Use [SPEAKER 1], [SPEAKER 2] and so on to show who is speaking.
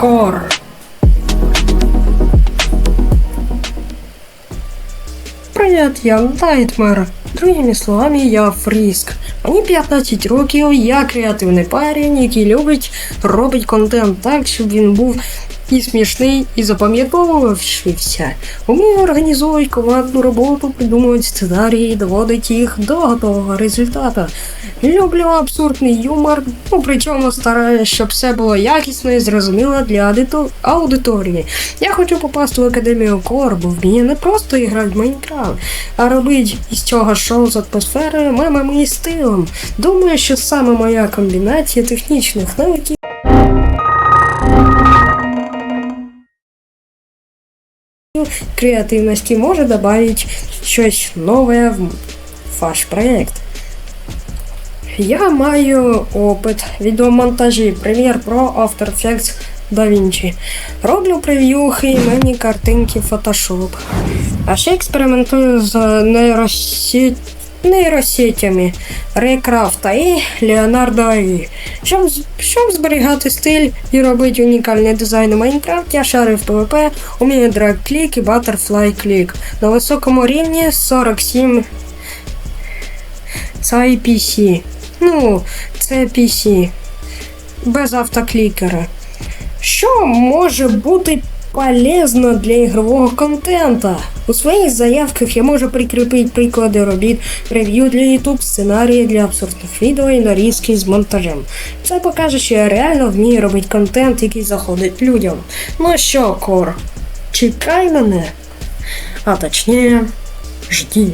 [SPEAKER 1] Кор. Привіт, я Найтмер. Другими словами, я Фріск. Мені 15 років, я креативний парень, який любить робить контент так, щоб він був і смішний, і запам'ятовувався. Умію організовувати командну роботу, придумувати сценарії, доводити їх до готового результату. Люблю абсурдний юмор, ну причому стараюся, щоб все було якісно і зрозуміло для аудиторії. Я хочу попасти в академію Кор, бо вміє не просто грати в Майнкрафт, а робити із цього шоу з атмосферою, мемами і стилем. Думаю, що саме моя комбінація технічних навиків креативності може додати щось нове в ваш проєкт. Я маю опит відеомонтажі Premiere Pro After Effects DaVinci. Роблю прев'юхи, і мені картинки Photoshop. А ще експериментую з нейросі... нейросетями Raycraft і Leonardo AI. Щоб, щоб зберігати стиль і робити унікальний дизайн у Майнкрафті, я шарив PvP, умію драг-клік і Butterfly клік. На високому рівні 47 це IPC. Ну, це PC. Без автоклікера. Що може бути полезно для игрового контента? У своїх заявках я можу прикрепить приклади робіт, рев'ю для YouTube, сценарії для абсурдних відео і нарізки з монтажем. Це покаже, що я реально вмію робити контент, який заходить людям. Ну що, Кор, чекай мене. А точніше, жди.